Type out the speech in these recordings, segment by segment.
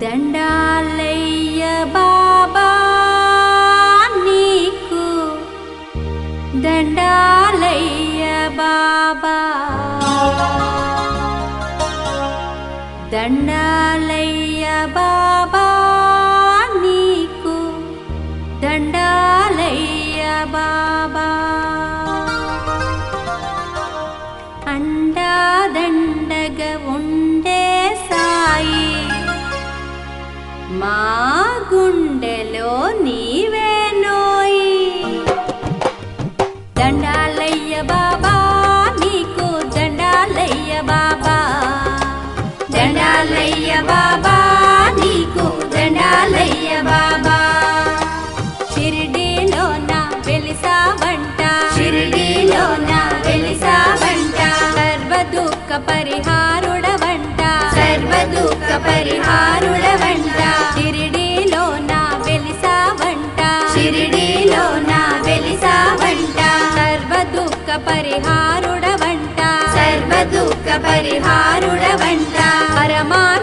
దండాలయ్య బాబా నీకు దండాలయ్య బాబా. దండాలయ్య మా గుండెలో నీవే దుఃఖ పరిహారుడవంట. సర్వ దుఃఖ పరిహారుడవంట. పరమాన్నములే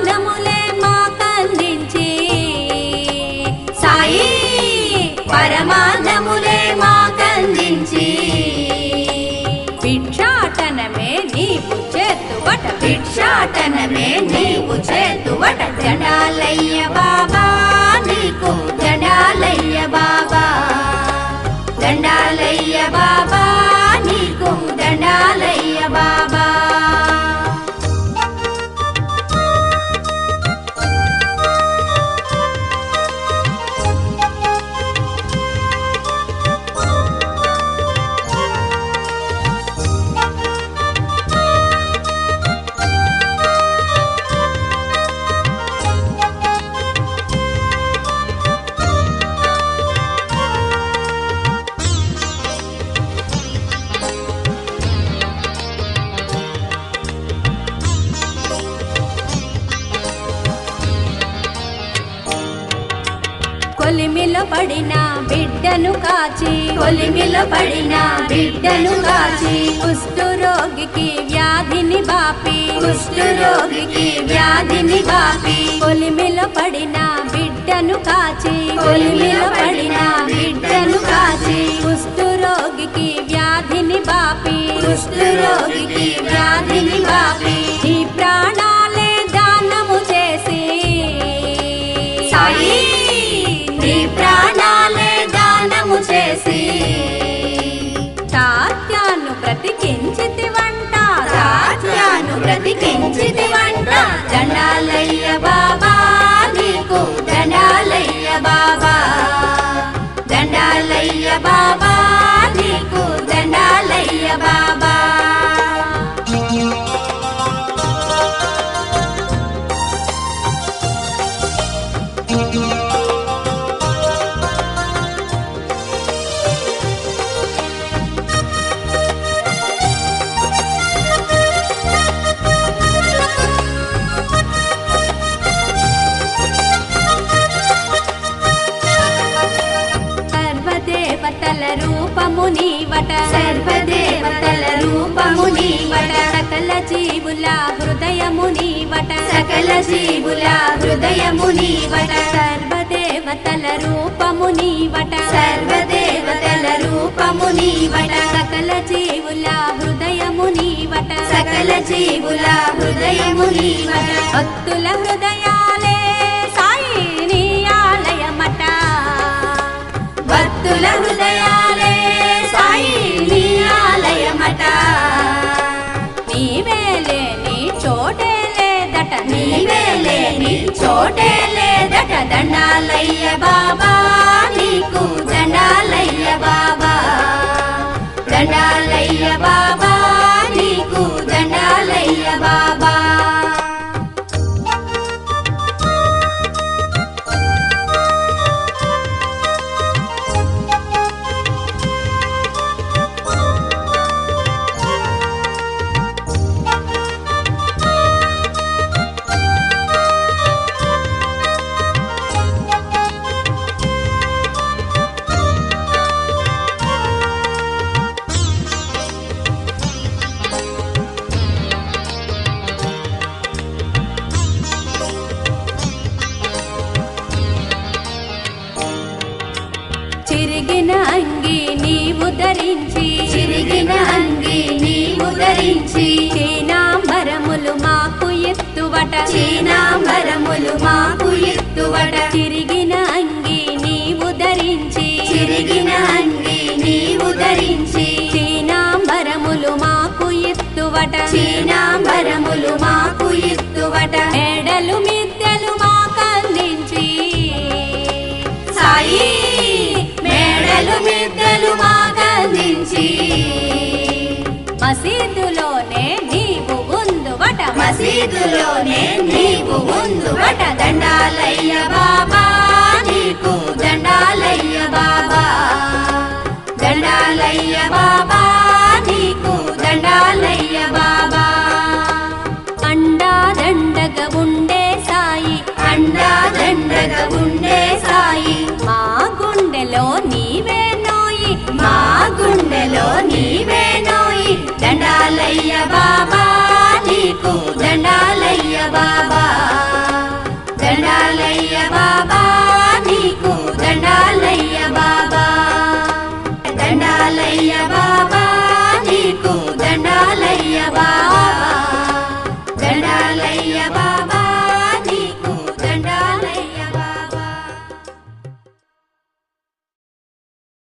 పడిన బిడ్డను కాచి కొలిమిలో పడిన బిడ్డను కాచి కుష్టు రోగికి వ్యాధిని బాపి కుష్టు రోగికి వ్యాధిని బాపి కొలిమిలో పడిన బిడ్డను కాచి కొలిమిలో పడిన బిడ్డను కాచి కుష్టు రోగికి వ్యాధిని బాపి కుష్టు రోగికి వ్యాధిని బాపి. నీవట సర్వదేవతల రూపము నీవట సకల జీవుల హృదయము నీవట సకల జీవుల హృదయము నీవట సర్వదేవతల రూపము నీవట సర్వదేవతల రూపము నీవట సకల జీవుల హృదయము నీవట సకల జీవుల హృదయము నీవట భక్తుల హృదయ చోటే లేదట దండాలయ్య. ధరించి చీనాంబరములు మాకు ఎత్తువట. చీనాంబరములు మాకు ఎత్తువట. తిరిగిన అంగి నీవు ధరించి. చిరిగిన అంగి నీవు ధరించి. చీనాంబరములు మాకు ఎత్తువట. చీనాంబరములు మాకు ఎత్తువట. మేడలు మిద్దెలు మాకందించి సాయి మేడలు మిద్దెలు మాకందించి మసీదులోనే నీవు ముందు బట దండాలయ్య బాబా. నీకు దండాలయ్య బాబా. దండాలయ్య బాబా. నీకు దండాలయ్య బాబా. అండా దండగ ఉండే సాయి. అండా దండగ ఉండే సాయి. మా గుండెలో నీవే నోయి. మా గుండెలో నీవే నోయి. దండాలయ్య బాబా.